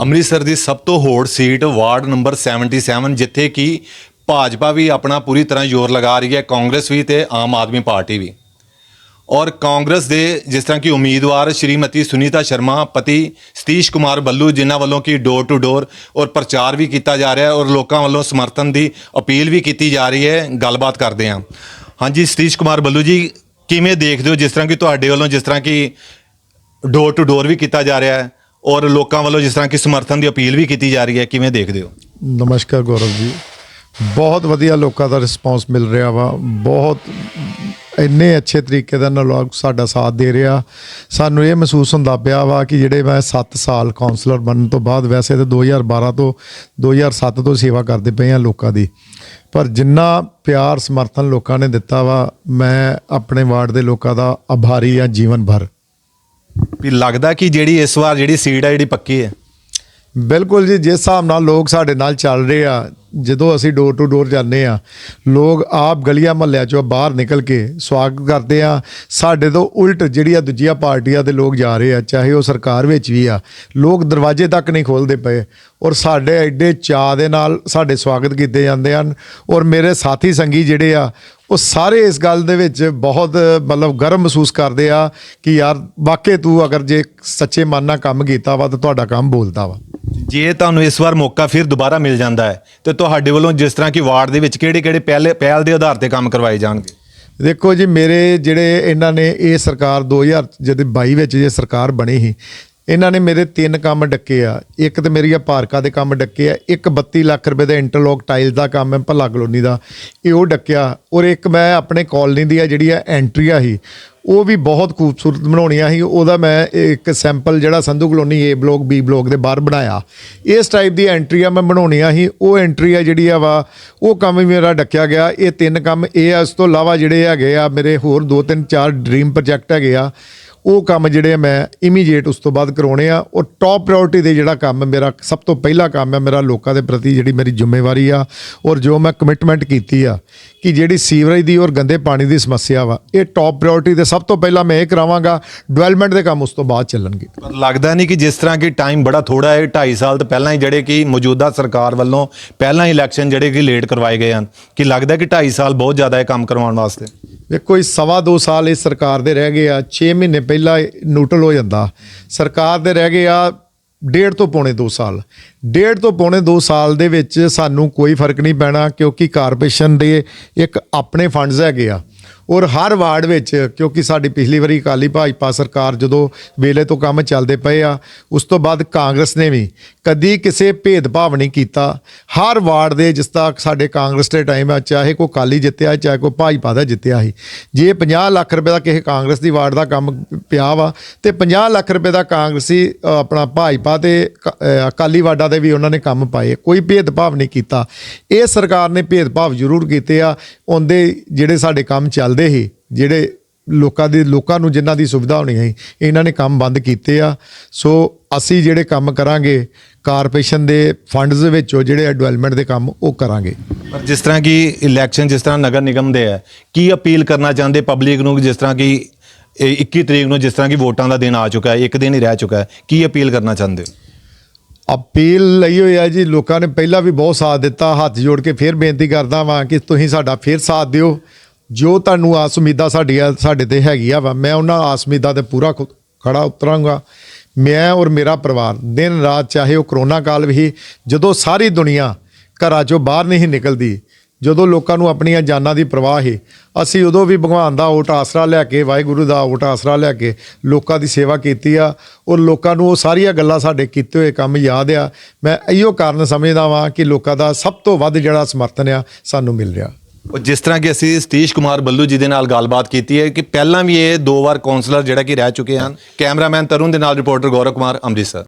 ਅੰਮ੍ਰਿਤਸਰ ਦੀ ਸਭ ਤੋਂ ਹੋੜ seat ward number 77 ਜਿੱਥੇ ਕਿ ਭਾਜਪਾ ਵੀ ਆਪਣਾ ਪੂਰੀ ਤਰ੍ਹਾਂ ਜ਼ੋਰ ਲਗਾ ਰਹੀ ਹੈ, ਕਾਂਗਰਸ ਵੀ ਤੇ ਆਮ ਆਦਮੀ ਪਾਰਟੀ ਵੀ। ਔਰ ਕਾਂਗਰਸ ਦੇ ਜਿਸ ਤਰ੍ਹਾਂ ਕਿ ਉਮੀਦਵਾਰ ਸ਼੍ਰੀਮਤੀ ਸੁਨੀਤਾ ਸ਼ਰਮਾ, ਪਤੀ ਸਤੀਸ਼ ਕੁਮਾਰ ਬੱਲੂ, ਜਿਨ੍ਹਾਂ ਵੱਲੋਂ ਕਿ ਡੋਰ ਟੂ ਡੋਰ ਔਰ ਪ੍ਰਚਾਰ ਵੀ ਕੀਤਾ ਜਾ ਰਿਹਾ ਹੈ ਔਰ ਲੋਕਾਂ ਵੱਲੋਂ ਸਮਰਥਨ ਦੀ ਅਪੀਲ ਵੀ ਕੀਤੀ ਜਾ ਰਹੀ ਹੈ, ਗੱਲਬਾਤ ਕਰਦੇ ਹਾਂ। ਹਾਂਜੀ, ਸਤੀਸ਼ ਕੁਮਾਰ ਬੱਲੂ ਜੀ, ਕਿਵੇਂ ਦੇਖਦੇ ਹੋ ਜਿਸ ਤਰ੍ਹਾਂ ਕਿ ਤੁਹਾਡੇ ਵੱਲੋਂ ਜਿਸ ਤਰ੍ਹਾਂ ਕਿ ਡੋਰ ਟੂ ਡੋਰ ਵੀ ਕੀਤਾ ਜਾ ਰਿਹਾ ਹੈ? ਔਰ ਲੋਕਾਂ ਵੱਲੋਂ ਜਿਸ ਤਰ੍ਹਾਂ ਕਿ ਸਮਰਥਨ ਦੀ ਅਪੀਲ ਵੀ ਕੀਤੀ ਜਾ ਰਹੀ ਹੈ, ਕਿਵੇਂ ਦੇਖਦੇ ਹੋ? ਨਮਸਕਾਰ ਗੌਰਵ ਜੀ। ਬਹੁਤ ਵਧੀਆ ਲੋਕਾਂ ਦਾ ਰਿਸਪੌਂਸ ਮਿਲ ਰਿਹਾ ਵਾ। ਬਹੁਤ ਇੰਨੇ ਅੱਛੇ ਤਰੀਕੇ ਦਾ ਨਾਲ ਲੋਕ ਸਾਡਾ ਸਾਥ ਦੇ ਰਿਹਾ। ਸਾਨੂੰ ਇਹ ਮਹਿਸੂਸ ਹੁੰਦਾ ਪਿਆ ਵਾ ਕਿ ਜਿਹੜੇ ਮੈਂ 7 ਸਾਲ ਕਾਉਂਸਲਰ ਬਣਨ ਤੋਂ ਬਾਅਦ ਵੈਸੇ ਤਾਂ 2012 ਤੋਂ 2007 ਤੋਂ ਸੇਵਾ ਕਰਦੇ ਪਏ ਆ ਲੋਕਾਂ ਦੀ। ਪਰ ਜਿੰਨਾ ਪਿਆਰ, ਸਮਰਥਨ ਲੋਕਾਂ ਨੇ ਦਿੱਤਾ ਵਾ, ਮੈਂ ਆਪਣੇ ਵਾਰਡ ਦੇ ਲੋਕਾਂ ਦਾ ਆਭਾਰੀ ਆ ਜੀਵਨ ਭਰ। ਵੀ ਲੱਗਦਾ ਕਿ ਜਿਹੜੀ ਇਸ ਵਾਰ ਜਿਹੜੀ ਸੀਟ ਆ, ਜਿਹੜੀ ਪੱਕੀ ਹੈ? ਬਿਲਕੁਲ ਜੀ, ਜਿਸ ਹਿਸਾਬ ਨਾਲ ਲੋਕ ਸਾਡੇ ਨਾਲ ਚੱਲ ਰਹੇ ਆ ਜਦੋਂ ਅਸੀਂ ਡੋਰ ਟੂ ਡੋਰ ਜਾਂਦੇ ਆ ਲੋਕ ਆਪ ਗਲੀਆਂ ਮਹੱਲਿਆਂ ਚੋਂ ਬਾਹਰ ਨਿਕਲ ਕੇ ਸਵਾਗਤ ਕਰਦੇ ਆ ਸਾਡੇ ਤੋਂ ਉਲਟ ਜਿਹੜੀਆਂ ਦੂਜੀਆਂ ਪਾਰਟੀਆਂ ਦੇ ਲੋਕ ਜਾ ਰਹੇ ਆ, ਚਾਹੇ ਉਹ ਸਰਕਾਰ ਵਿੱਚ ਵੀ ਆ, ਲੋਕ ਦਰਵਾਜ਼ੇ ਤੱਕ ਨਹੀਂ ਖੋਲਦੇ ਪਏ। ਔਰ ਸਾਡੇ ਐਡੇ ਚਾਅ ਦੇ ਨਾਲ ਸਾਡੇ ਸਵਾਗਤ ਕੀਤੇ ਜਾਂਦੇ ਹਨ। ਔਰ ਮੇਰੇ ਸਾਥੀ ਸੰਗੀ ਜਿਹੜੇ ਆ, ਉਹ ਸਾਰੇ ਇਸ ਗੱਲ ਦੇ ਵਿੱਚ ਬਹੁਤ, ਮਤਲਬ ਗਰਮ ਮਹਿਸੂਸ ਕਰਦੇ ਆ ਕਿ ਯਾਰ, ਵਾਕਈ ਤੂੰ ਅਗਰ ਜੇ ਸੱਚੇ ਮਨ ਨਾਲ ਕੰਮ ਕੀਤਾ ਵਾ, ਤਾਂ ਤੁਹਾਡਾ ਕੰਮ ਬੋਲਦਾ ਵਾ। ਜੇ ਤੁਹਾਨੂੰ ਇਸ ਵਾਰ ਮੌਕਾ ਫਿਰ ਦੁਬਾਰਾ ਮਿਲ ਜਾਂਦਾ ਹੈ, ਤੇ ਤੁਹਾਡੇ ਵੱਲੋਂ ਜਿਸ ਤਰ੍ਹਾਂ ਕਿ ਵਾਰਡ ਦੇ ਵਿੱਚ ਕਿਹੜੇ ਕਿਹੜੇ ਪਹਿਲੇ, ਪਹਿਲ ਦੇ ਆਧਾਰ ਤੇ ਕੰਮ ਕਰਵਾਏ ਜਾਣਗੇ? ਦੇਖੋ ਜੀ, ਮੇਰੇ ਜਿਹੜੇ ਇਹਨਾਂ ਨੇ ਇਹ ਸਰਕਾਰ 2000 ਜਦੋਂ 22 ਵਿੱਚ ਜੇ ਸਰਕਾਰ ਬਣੀ ਸੀ ਇਹਨਾਂ ਨੇ ਮੇਰੇ ਤਿੰਨ ਕੰਮ ਡੱਕੇ ਆ। ਇੱਕ ਤੇ ਮੇਰੀ ਆ ਪਾਰਕਾ ਦੇ ਕੰਮ ਡੱਕੇ ਆ। ਇੱਕ 32 ਲੱਖ ਰੁਪਏ ਦੇ ਇੰਟਰਲੋਕ ਟਾਈਲ ਦਾ ਕੰਮ ਹੈ ਭੱਲਾ ਕਲੋਨੀ ਦਾ। ਇਹ ਉਹ ਡੱਕਿਆ। ਔਰ ਇੱਕ ਮੈਂ ਆਪਣੇ ਕਾਲਨੀ ਦੀ ਆ, ਜਿਹੜੀ ਆ ਐਂਟਰੀ ਆ ਸੀ ਉਹ ਵੀ ਬਹੁਤ ਖੂਬਸੂਰਤ ਬਣਾਉਣੀਆਂ ਸੀ। ਉਹਦਾ ਮੈਂ ਇੱਕ ਸੈਂਪਲ ਜਿਹੜਾ Sandhu colony A block B block ਦੇ ਬਾਹਰ ਬਣਾਇਆ। ਇਸ ਟਾਈਪ ਦੀ ਐਂਟਰੀ ਆ ਮੈਂ ਬਣਾਉਣੀਆਂ ਸੀ। ਉਹ ਐਂਟਰੀ ਆ ਜਿਹੜੀ ਆ ਵਾ, ਉਹ ਕੰਮ ਵੀ ਮੇਰਾ ਡੱਕਿਆ ਗਿਆ। ਇਹ ਤਿੰਨ ਕੰਮ ਇਹ ਆ ਇਸ ਤੋਂ ਇਲਾਵਾ ਜਿਹੜੇ ਹੈਗੇ ਆ, ਮੇਰੇ ਹੋਰ ਦੋ ਤਿੰਨ ਚਾਰ ਡ੍ਰੀਮ ਪ੍ਰੋਜੈਕਟ ਹੈਗੇ ਆ। ਉਹ ਕੰਮ ਜਿਹੜੇ ਆ ਮੈਂ ਇਮੀਡੀਏਟ ਉਸ ਤੋਂ ਬਾਅਦ ਕਰਾਉਣੇ ਆ। ਔਰ ਟੌਪ ਪ੍ਰਾਇੋਰਟੀ ਦੇ ਜਿਹੜਾ ਕੰਮ ਮੇਰਾ ਸਭ ਤੋਂ ਪਹਿਲਾ ਕੰਮ ਹੈ ਮੇਰਾ ਲੋਕਾਂ ਦੇ ਪ੍ਰਤੀ ਜਿਹੜੀ ਮੇਰੀ ਜ਼ਿੰਮੇਵਾਰੀ ਆ ਔਰ ਜੋ ਮੈਂ ਕਮਿਟਮੈਂਟ ਕੀਤੀ ਆ ਕਿ ਜਿਹੜੀ ਸੀਵਰੇਜ ਦੀ ਔਰ ਗੰਦੇ ਪਾਣੀ ਦੀ ਸਮੱਸਿਆ ਵਾ, ਇਹ ਟੌਪ ਪ੍ਰਾਇੋਰਟੀ ਦੇ ਸਭ ਤੋਂ ਪਹਿਲਾਂ ਮੈਂ ਇਹ ਕਰਾਵਾਂਗਾ ਡਿਵੈਲਪਮੈਂਟ ਦੇ ਕੰਮ ਉਸ ਤੋਂ ਬਾਅਦ ਚੱਲਣਗੇ। ਪਰ ਲੱਗਦਾ ਨਹੀਂ ਕਿ ਜਿਸ ਤਰ੍ਹਾਂ ਕਿ ਟਾਈਮ ਬੜਾ ਥੋੜਾ ਹੈ 2.5 ਸਾਲ ਤੋਂ ਪਹਿਲਾਂ ਹੀ ਜਿਹੜੇ ਕਿ ਮੌਜੂਦਾ ਸਰਕਾਰ ਵੱਲੋਂ ਪਹਿਲਾਂ ਹੀ ਇਲੈਕਸ਼ਨ ਜਿਹੜੇ ਕਿ ਲੇਟ ਕਰਵਾਏ ਗਏ ਹਨ, ਕਿ ਲੱਗਦਾ ਕਿ 2.5 ਸਾਲ ਬਹੁਤ ਜ਼ਿਆਦਾ ਹੈ ਕੰਮ ਕਰਵਾਉਣ ਵਾਸਤੇ? ਵੇਖੋ ਇਸ ਸਵਾ ਦੋ ਸਾਲ ਇਹ ਸਰਕਾਰ ਦੇ ਰਹਿ ਗਏ ਆ 6 ਮਹੀਨੇ ਪਹਿਲਾਂ ਨੂਟਲ ਹੋ ਜਾਂਦਾ। ਸਰਕਾਰ ਦੇ ਰਹਿ ਗਏ ਆ ਡੇਢ ਤੋਂ ਪੌਣੇ 2 ਸਾਲ। ਡੇਢ ਤੋਂ ਪੌਣੇ 2 ਸਾਲ ਦੇ ਵਿੱਚ ਸਾਨੂੰ ਕੋਈ ਫ਼ਰਕ ਨਹੀਂ ਪੈਣਾ ਕਿਉਂਕਿ ਕਾਰਪੋਰੇਸ਼ਨ ਦੇ ਇੱਕ ਆਪਣੇ ਫੰਡਸ ਹੈਗੇ ਆ। ਔਰ ਹਰ ਵਾਰਡ ਵਿੱਚ, ਕਿਉਂਕਿ ਸਾਡੀ ਪਿਛਲੀ ਵਾਰੀ ਅਕਾਲੀ ਭਾਜਪਾ ਸਰਕਾਰ ਜਦੋਂ ਵੇਲੇ ਤੋਂ ਕੰਮ ਚੱਲਦੇ ਪਏ ਆ, ਉਸ ਤੋਂ ਬਾਅਦ ਕਾਂਗਰਸ ਨੇ ਵੀ ਕਦੀ ਕਿਸੇ ਭੇਦਭਾਵ ਨਹੀਂ ਕੀਤਾ। ਹਰ ਵਾਰਡ ਦੇ ਜਿਸ ਤੱਕ ਸਾਡੇ ਕਾਂਗਰਸ ਦੇ ਟਾਈਮ ਆ, ਚਾਹੇ ਕੋਈ ਅਕਾਲੀ ਜਿੱਤਿਆ, ਚਾਹੇ ਕੋਈ ਭਾਜਪਾ ਦਾ ਜਿੱਤਿਆ ਸੀ, ਜੇ 50 ਲੱਖ ਰੁਪਏ ਦਾ ਕਿਸੇ ਕਾਂਗਰਸ ਦੀ ਵਾਰਡ ਦਾ ਕੰਮ ਪਿਆ ਵਾ, ਤੇ 50 ਲੱਖ ਰੁਪਏ ਦਾ ਕਾਂਗਰਸੀ ਆਪਣਾ ਭਾਜਪਾ ਤੇ ਕ- ਅਕਾਲੀ ਵਾਰਡਾਂ ਦੇ ਵੀ ਉਹਨਾਂ ਨੇ ਕੰਮ ਪਾਏ, ਕੋਈ ਭੇਦਭਾਵ ਨਹੀਂ ਕੀਤਾ। ਇਹ ਸਰਕਾਰ ਨੇ ਭੇਦਭਾਵ ਜ਼ਰੂਰ ਕੀਤੇ ਆ, ਉਹਦੇ ਜਿਹੜੇ ਸਾਡੇ ਕੰਮ ਚੱਲ ਚੱਲਦੇ ਸੀ ਜਿਹੜੇ ਲੋਕਾਂ ਦੇ ਲੋਕਾਂ ਨੂੰ ਜਿਨ੍ਹਾਂ ਦੀ ਸੁਵਿਧਾ ਹੋਣੀ ਹੈ ਇਹਨਾਂ ਨੇ ਕੰਮ ਬੰਦ ਕੀਤੇ ਆ। ਸੋ ਅਸੀਂ ਜਿਹੜੇ ਕੰਮ ਕਰਾਂਗੇ ਕਾਰਪੋਰੇਸ਼ਨ ਦੇ ਫੰਡਸ ਦੇ ਵਿੱਚੋਂ ਜਿਹੜੇ ਡਿਵੈਲਪਮੈਂਟ ਦੇ ਕੰਮ ਉਹ ਕਰਾਂਗੇ। ਪਰ ਜਿਸ ਤਰ੍ਹਾਂ ਕਿ ਇਲੈਕਸ਼ਨ ਜਿਸ ਤਰ੍ਹਾਂ ਨਗਰ ਨਿਗਮ ਦੇ ਹੈ ਕੀ ਅਪੀਲ ਕਰਨਾ ਚਾਹੁੰਦੇ ਪਬਲਿਕ ਨੂੰ ਜਿਸ ਤਰ੍ਹਾਂ ਕਿ ਇਹ 21 ਤਰੀਕ ਨੂੰ ਜਿਸ ਤਰ੍ਹਾਂ ਕਿ ਵੋਟਾਂ ਦਾ ਦਿਨ ਆ ਚੁੱਕਾ ਹੈ ਇੱਕ ਦਿਨ ਹੀ ਰਹਿ ਚੁੱਕਾ ਹੈ ਕੀ ਅਪੀਲ ਕਰਨਾ ਚਾਹੁੰਦੇ ਹੋ? ਅਪੀਲ ਲਈ ਹੋਈ ਹੈ ਜੀ ਲੋਕਾਂ ਨੇ ਪਹਿਲਾਂ ਵੀ ਬਹੁਤ ਸਾਥ ਦਿੱਤਾ ਹੱਥ ਜੋੜ ਕੇ ਫਿਰ ਬੇਨਤੀ ਕਰਦਾ ਵਾਂ ਕਿ ਤੁਸੀਂ ਸਾਡਾ ਫਿਰ ਸਾਥ ਦਿਓ। ਜੋ ਤੁਹਾਨੂੰ ਆਸ ਉਮੀਦਾਂ ਸਾਡੀਆਂ, ਸਾਡੇ ਤੇ ਹੈਗੀਆਂ ਵਾ, ਮੈਂ ਉਹਨਾਂ ਆਸ ਉਮੀਦਾਂ ਤੇ ਪੂਰਾ ਖੁ- ਖੜਾ ਉਤਰਾਂਗਾ। ਮੈਂ ਔਰ ਮੇਰਾ ਪਰਿਵਾਰ ਦਿਨ ਰਾਤ ਚਾਹੇ ਉਹ ਕਰੋਨਾ ਕਾਲ ਵੀ ਜਦੋਂ ਸਾਰੀ ਦੁਨੀਆ ਘਰਾਂ ਚੋਂ ਬਾਹਰ ਨਹੀਂ ਨਿਕਲਦੀ, ਜਦੋਂ ਲੋਕਾਂ ਨੂੰ ਆਪਣੀਆਂ ਜਾਨਾਂ ਦੀ ਪਰਵਾਹ ਹੈ ਅਸੀਂ ਉਦੋਂ ਵੀ ਭਗਵਾਨ ਦਾ ਓਟ ਆਸਰਾ ਲੈ ਕੇ, ਵਾਹਿਗੁਰੂ ਦਾ ਓਟ ਆਸਰਾ ਲੈ ਕੇ ਲੋਕਾਂ ਦੀ ਸੇਵਾ ਕੀਤੀ ਆ ਔਰ ਲੋਕਾਂ ਨੂੰ ਉਹ ਸਾਰੀਆਂ ਗੱਲਾਂ ਸਾਡੇ ਕੀਤੇ ਹੋਏ ਕੰਮ ਯਾਦ ਆ। ਮੈਂ ਇਹੋ ਕਾਰਨ ਸਮਝਦਾ ਵਾਂ ਕਿ ਲੋਕਾਂ ਦਾ ਸਭ ਤੋਂ ਵੱਧ ਜਿਹੜਾ ਸਮਰਥਨ ਆ, ਸਾਨੂੰ ਮਿਲ ਰਿਹਾ। ਉਹ ਜਿਸ ਤਰ੍ਹਾਂ ਕਿ ਅਸੀਂ ਸਤੀਸ਼ ਕੁਮਾਰ ਬੱਲੂ ਜੀ ਦੇ ਨਾਲ ਗੱਲਬਾਤ ਕੀਤੀ ਹੈ ਕਿ ਪਹਿਲਾਂ ਵੀ ਇਹ ਦੋ ਵਾਰ ਕਾਉਂਸਲਰ ਜਿਹੜਾ ਕਿ ਰਹਿ ਚੁੱਕੇ ਹਨ, ਕੈਮਰਾਮੈਨ ਤਰੁਣ ਦੇ ਨਾਲ ਰਿਪੋਰਟਰ ਗੌਰਵ ਕੁਮਾਰ, ਅੰਮ੍ਰਿਤਸਰ।